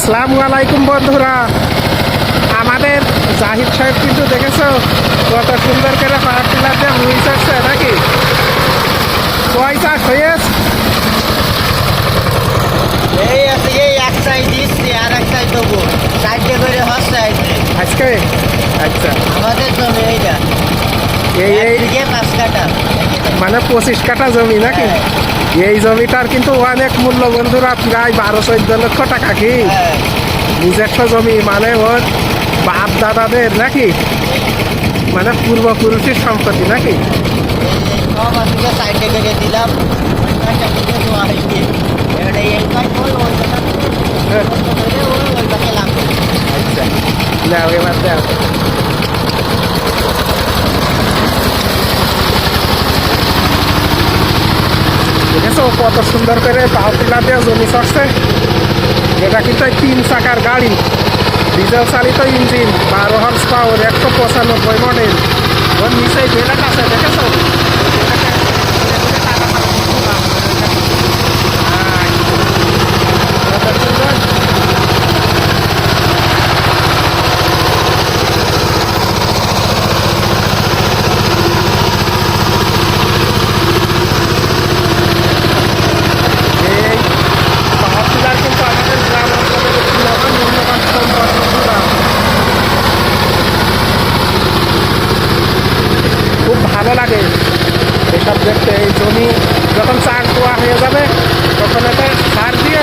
আসসালামু আলাইকুম বন্ধুরা। আমাদের জাহিদ সাহেব কিন্তু দেখেছ? কত সুন্দর করে পাহাড় টিলার দিয়ে মুই চাচ্ছে নাকি? কয় চাষ হয়েছে? এই আছে এই দিচ্ছি আর দেবো। করে আজকে। আচ্ছা। আমাদের জমি এইটা। এই এই। পাঁচ কাটা। মানে পঁচিশ কাঠা জমি নাকি? হ্যাঁ। এই জমিটার কিন্তু অনেক মূল্য বন্ধুরা প্রায় বারো চোদ্দ লক্ষ টাকা কি? হ্যাঁ, নিজস্ব জমি মানে ওর বাপ দাদাদের নাকি? মানে পূর্বপুরুষের সম্পত্তি নাকি? করে দিলাম বিঘে দোয়া হয়েছে এবারে এই পাশ বল ওই পাশে হ্যাঁ। ধরে ওই ওই পাশে লাগবে আচ্ছা দাও এবার দাও দেখেছ কত সুন্দর করে পাউটিলা দিয়ে জমি চড়ছে এটা কিন্তু তিন চাকার গাড়ি। ডিজেল চালিত ইঞ্জিন, বারো হর্স পাওয়ার একশো পঁচানব্বই মডেল ওর নিচে বেলাট আছে, দেখেছ কত সুন্দর এই পাওয়ার টিলার কিন্তু আমাদের গ্রাম অঞ্চলের একটি মহান মূল্যবান সম্পদ বন্ধুরা। খুব ভালো লাগে। এসব দেখতে এই জমি যখন চার দোয়া হয়ে যাবে, তখন এটা সার দিয়ে